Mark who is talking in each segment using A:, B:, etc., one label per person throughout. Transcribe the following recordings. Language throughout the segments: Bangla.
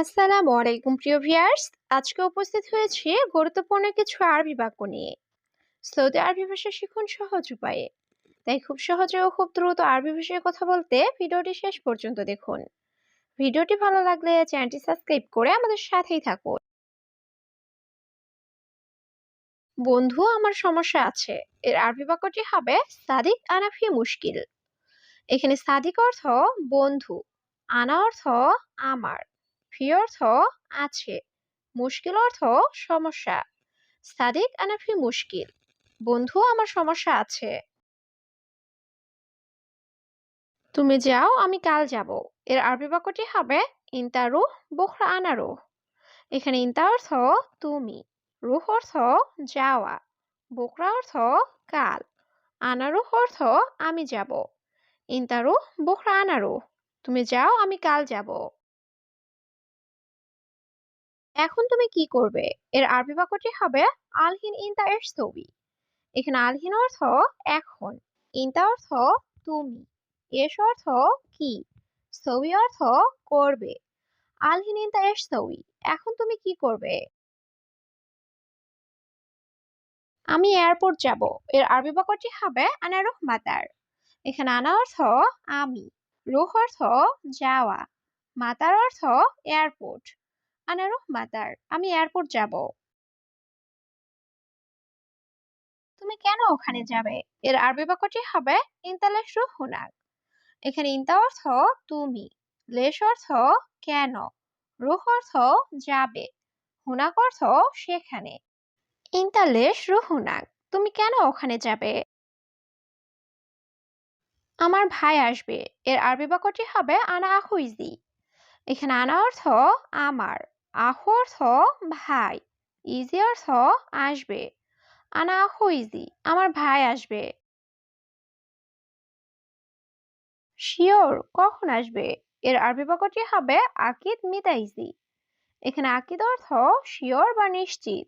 A: আসসালামু আলাইকুম, প্রিয় ভিয়ার্স আজকে উপস্থিত হয়েছে গুরুত্বপূর্ণ কিছু আরবি বাক্য নিয়ে। সৌদি আরবি ভাষা শিখুন সহজ উপায়ে। তাই খুব সহজে ও খুব দ্রুত আরবি ভাষায় কথা বলতে ভিডিওটি শেষ পর্যন্ত দেখুন। ভিডিওটি ভালো লাগলে চ্যানেলটি সাবস্ক্রাইব করে আমাদের সাথেই থাকুন। বন্ধু, আমার সমস্যা আছে। এর আরবি বাক্যটি হবে সাদিক আনাফি মুশকিল। এখানে সাদিক অর্থ বন্ধু, আনা অর্থ আমার। ফি অর্থ আছে। মুশকিল অর্থ সমস্যা। সাদিক আনাফি মুশকিল। বন্ধু আমার সমস্যা আছে। তুমি যাও, আমি কাল যাব। এর আরবি বাক্যটি হবে ইন্তারু বুখরা আনারু এখানে ইন্তা অর্থ তুমি। রুহ অর্থ যাওয়া। বুকরা অর্থ কাল। আনারুহ অর্থ আমি যাব। ইন্তারু বুখরা আনারু তুমি যাও, আমি কাল যাব। এখন তুমি কি করবে? এর আরবি বাক্যটি হবে আলহিন ইনতা এরস্তবি এখানে আলহিন অর্থ এখন, ইনতা অর্থ তুমি, এস অর্থ কি, সবি অর্থ করবে, আলহিন ইনতা এরস্তবি এখন তুমি কি করবে? আমি এয়ারপোর্ট যাব। এর আরবি বাক্যটি হবে আনা রুহ মাতার। এখানে আনা অর্থ আমি, রুহ অর্থ যাওয়া, মাতার অর্থ এয়ারপোর্ট। আনা রুহ মাতার আমি এয়ারপোর্ট যাব। তুমি কেন ওখানে যাবে? এর আরবি বাক্যটি হবে ইন্তালেশ হুনাক এখানে ইন্তা অর্থ তুমি লেশ অর্থ কেন রুহ অর্থ যাবে হুনাক অর্থ সেখানে ইন্তালেশ রুহুনাক তুমি কেন ওখানে যাবে? আমার ভাই আসবে। এর আরবি বাক্যটি হবে আনা আহুইজি এখানে আনা অর্থ আমার আহু অর্থ ভাই ইজি অর্থ আসবে। আনা আহু ইজি আমার ভাই আসবে। শিওর কখন আসবে? এর আরবি বাক্যটি হবে আকিদ মিতাইজি এখানে আকিদ অর্থ শিওর বা নিশ্চিত।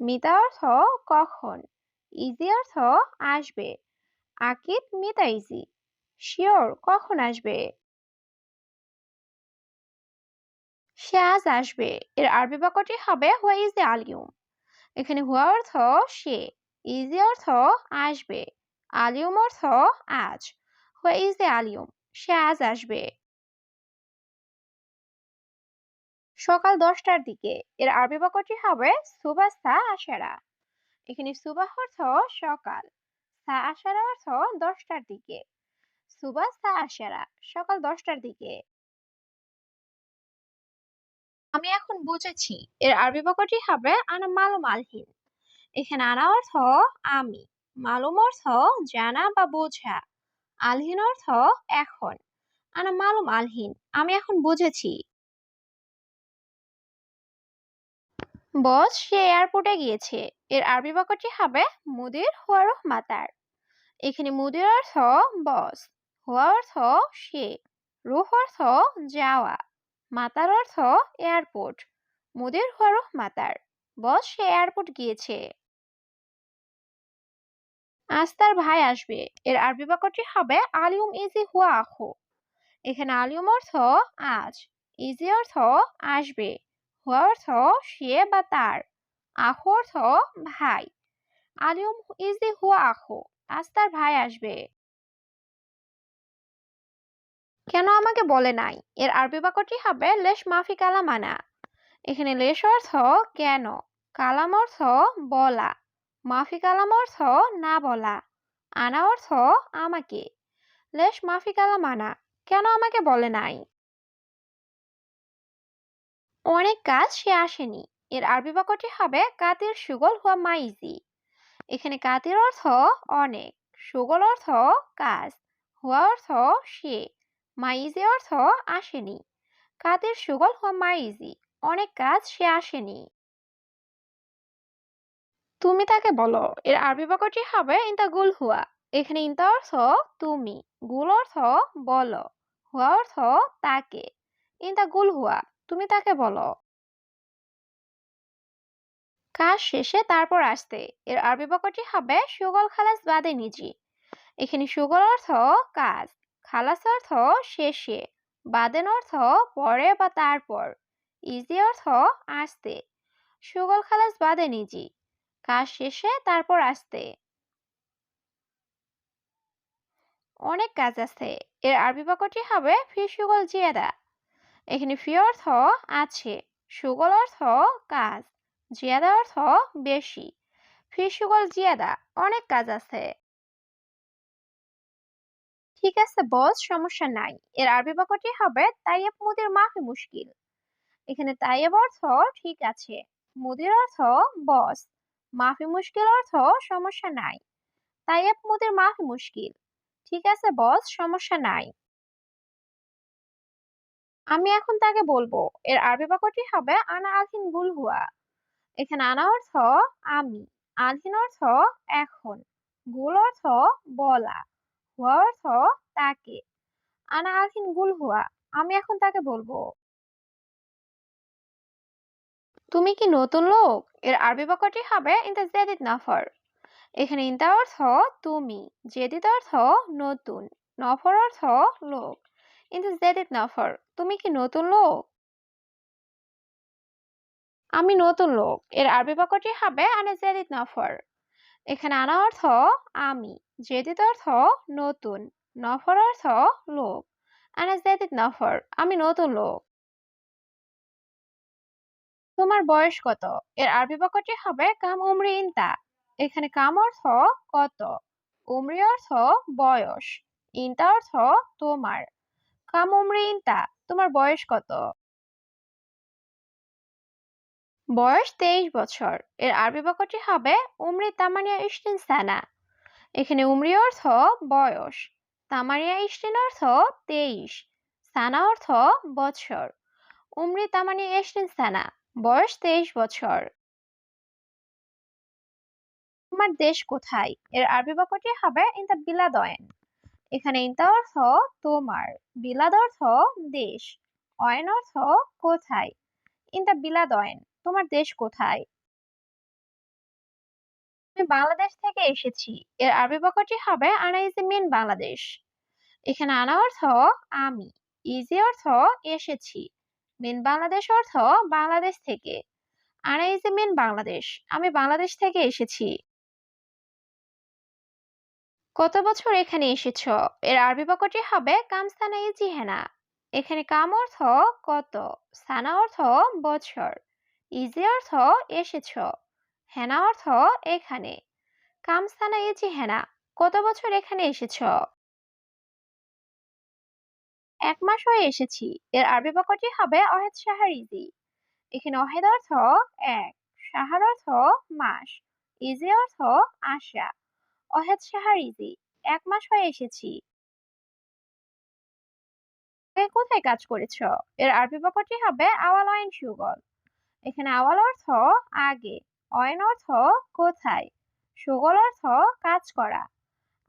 A: মিতা অর্থ কখন? ইজি অর্থ আসবে। আকিদ, মিতা, ইজি। শিওর কখন আসবে? সে আজ আসবে। এর আরবি বাক্যটি হবে, হুয়া ইজ দ্য আলিউম। এখানে হুয়া অর্থ সে ইজি অর্থ আসবে, আলিউম অর্থ আজ, হুয়া ইজ দ্য আলিউম, সে আজ আসবে। সকাল দশটার দিকে, এর আরবি বাক্যটি হবে সুবাস্তা আশারা। এখানে সুবাহ অর্থ সকাল, সা আশারা অর্থ দশটার দিকে সুবাস্তা আশারা, সকাল দশটার দিকে। আমি এখন বুঝেছি। এর আরবি বাক্যটি হবে আনা মালুম আলহিন। এখানে আনা অর্থ আমি, মালুম অর্থ জানা বা বোঝা, আলহিন অর্থ এখন। আনা মালুম আলহিন, আমি এখন বুঝেছি। বস, সে এয়ারপোর্টে গিয়েছে। এর আরবি বাক্যটি হবে মুদির হুয়ারুহ মাতার এখানে মুদির অর্থ বস, হুয়া অর্থ সে, রুহ অর্থ যাওয়া। মাতার অর্থ এয়ারপোর্ট। মুদির হুয়ারুহ মাতার। বস, সে এয়ারপোর্ট গিয়েছে। আজ তার ভাই আসবে। এর আরবি বাক্যটি হবে আলিউম ইজি হুয়া আখু এখানে আলিউম অর্থ আজ। ইজি অর্থ আসবে। হুয়া অর্থ সে বা তার। আখু অর্থ ভাই। আলিউম ইজি হুয়া আখু আজ তার ভাই আসবে। কেন আমাকে বলে নাই? এর আরবি বাক্যটি হবে লেশ মাফি কালামানা। এখানে লেশ অর্থ কেন? কালাম অর্থ বলা। মাফি কালাম অর্থ না বলা। আনা অর্থ আমাকে। লেশ মাফি কালামানা। কেন আমাকে বলে নাই? অনেক কাজ সে আসেনি। এর আরবি বাক্যটি হবে কাতির সুগল হুয়া মাইজি। এখানে কাতির অর্থ অনেক, সুগল অর্থ কাজ, হুয়া অর্থ সে। মাইজি অর্থ আসেনি। কাতির সুগল হুয়া মাইজি? অনেক কাজ সে আসেনি। তুমি তাকে বলো, এর আরবি বাক্যটি হবে ইন্তা গুল হুয়া এখানে ইন্তা অর্থ তুমি গুল অর্থ বলো হুয়া অর্থ তাকে ইন্তা গুল হুয়া তুমি তাকে বলো। কাজ শেষে তারপর আসতে, এর আরবি বাক্যটি হবে সুগল খালাস বাদে নিজি এখানে সুগল অর্থ কাজ খালাস অর্থ শেষে বাদেন অর্থ পরে বা তারপর, ইজি অর্থ আসতে। সুগল খালাস বাদে নিজি, কাজ শেষে তারপর আসতে। অনেক কাজ আছে, এর আরবি বাক্যটি হবে ফি সুগল জিয়াদা। এখানে ফি অর্থ আছে, সুগল অর্থ কাজ, জিয়াদা অর্থ বেশি, ফি সুগল জিয়াদা, অনেক কাজ আছে। ঠিক আছে বস, সমস্যা নাই। এর আরবি বাক্যটি হবে তাইয়েব মুদির মাফি মুশকিল। এখানে তাইয়েব অর্থ ঠিক আছে। মুদির অর্থ বস। মাফি মুশকিল অর্থ সমস্যা নাই। তাইয়েব মুদির মাফি মুশকিল। ঠিক আছে বস, সমস্যা নাই। আমি এখন তাকে বলব, এর আরবি বাক্যটি হবে, আনা আলহিন গুল হুয়া। এখানে আনা অর্থ আমি। আলহিন অর্থ এখন। গুল অর্থ বলা। হুয়া অর্থ তাকে। আনা আলহিন গুল হুয়া, আমি এখন তাকে বলব। তুমি কি নতুন লোক? এর আরবি বাক্যটি হবে ইনতা জেদিদ নাফর এখানে ইনতা অর্থ তুমি জেদিদ অর্থ নতুন নফর অর্থ লোক ইনতা জেদিদ নাফর তুমি কি নতুন লোক? আমি নতুন লোক। এর আরবি বাক্যটি হবে আনা জেদিদ নাফর এখানে আনা অর্থ আমি জেদিদ অর্থ নতুন, নফর অর্থ লোক নফর, আমি নতুন লোক তোমার বয়স কত? এর আরবি বাক্যটি হবে কাম উমরি ইনতা এখানে কাম অর্থ কত, উমরি অর্থ বয়স ইনতা অর্থ তোমার। কাম উমরি ইনতা তোমার বয়স কত? বয়স তেইশ বছর। এর আরবি বাক্যটি হবে উমরি তামানিয়া ইশটিন সানা। এখানে উমরি অর্থ বয়স তামারিয়া ইস্টিন অর্থ তেইশ, সানা অর্থ বছর। উমরি তামানিয়া ইশটিন সানা, বয়স তেইশ বছর। তোমার দেশ কোথায়? এর আরবি বাক্যটি হবে ইনতা বিলাদয়েন। এখানে ইনতা অর্থ তোমার, বিলাদ অর্থ দেশ, অয়েন অর্থ কোথায়? ইনতা বিলাদয়েন। তোমার দেশ কোথায়? আমি বাংলাদেশ থেকে এসেছি। এর আরবি বাক্যটি হবে আনা ইজি মিন বাংলাদেশ। এখানে আনা অর্থ আমি, ইজি অর্থ এসেছি। মিন বাংলাদেশ অর্থ বাংলাদেশ থেকে। আনা ইজি মিন বাংলাদেশ। আমি বাংলাদেশ থেকে এসেছি। কত বছর এখানে এসেছ? এর আরবি বাক্যটি হবে কাম সানা ইজি হেনা এখানে কাম অর্থ কত? সানা অর্থ বছর। ইজি অর্থ এসেছ। হেনা অর্থ এখানে। কাম সানা ইজি হেনা, কত বছর এখানে এসেছ? এক মাস হয়ে এসেছি। এর আরবি বাক্যটি হবে অহেদ সাহার ইজি। এখানে অহেদ অর্থ এক, সাহার অর্থ মাস, ইজি অর্থ আশা। অহেদ সাহার ইজি, এক মাস হয়ে এসেছি কোথায় কাজ করেছ? এর আরবি বাক্যটি হবে আওয়াল অয়েন সুগল। এখানে আওয়াল অর্থ আগে, অয়েন অর্থ কোথায়, সুগল অর্থ কাজ করা।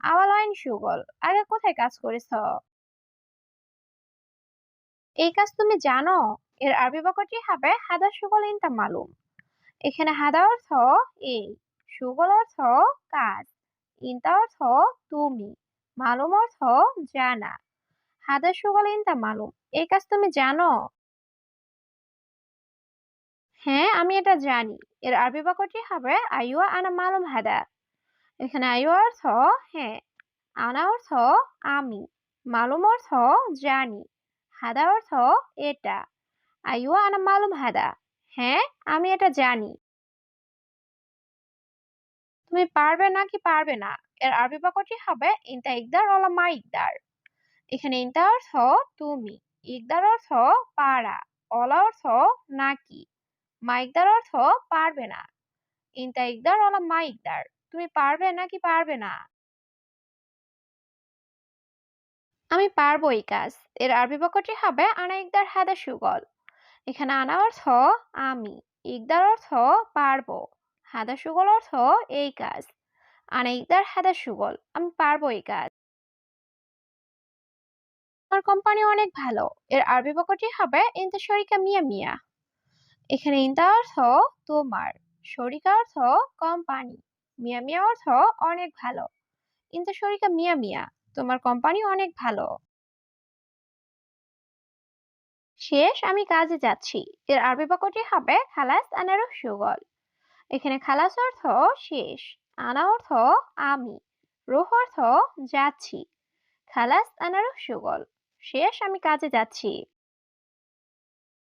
A: আওয়াল, অয়েন, সুগল, আগে কোথায় কাজ করেছ? এই কাজ তুমি জানো, এর আরবি বাক্যটি হবে হাদা, সুগল, ইনতা মালুম। এখানে হাদা অর্থ এই, সুগল অর্থ কাজ, ইনতা অর্থ তুমি, মালুম অর্থ জানা। হাদা, সুগল, ইনতা মালুম, এই কাজ তুমি জানো? হ্যাঁ আমি এটা জানি। এর আরবি বাক্যটি হবে আইয়া আনা মালুম হাদা। এখানে আইয়া অর্থ হ্যাঁ আনা অর্থ আমি, মালুম অর্থ জানি, হাদা অর্থ এটা আইয়া আনা মালুম হাদা। হ্যাঁ আমি এটা জানি। তুমি পারবে না কি পারবে না? এর আরবি বাক্যটি হবে ইনতা ইকদার ওলা মা ইকদার। এখানে ইনতা অর্থ তুমি, ইকদার অর্থ পারা অলা অর্থ নাকি। মা ইকদার অর্থ পারবে না। ইনতা ইকদার ওলা মা ইকদার তুমি পারবে নাকি পারবে না? আমি পারব এই কাজ। এর আরবি বাক্যটি হবে আনা ইকদার হাদা সুগল। এখানে আনা অর্থ আমি, ইকদার অর্থ পারব। হাদা সুগল অর্থ এই কাজ। আনা ইকদার হাদা সুগল, আমি পারব এই কাজ। আমার কোম্পানি অনেক ভালো। এর আরবি বাক্যটি হবে ইনতা শরিকা মিয়া মিয়া। এখানে ইনতা অর্থ তোমার শরিকা অর্থ কোম্পানি মিয়া মিয়া অর্থ অনেক ভালো। ইনতা শরিকা মিয়া মিয়া, তোমার কোম্পানি অনেক ভালো। শেষ, আমি কাজে যাচ্ছি। এর আরবি বাক্যটি হবে খালাস আনা রুহ শুগল এখানে খালাস অর্থ শেষ, আনা অর্থ আমি, রুহ অর্থ যাচ্ছি। খালাস আনা রুহ শুগল শেষ, আমি কাজে যাচ্ছি।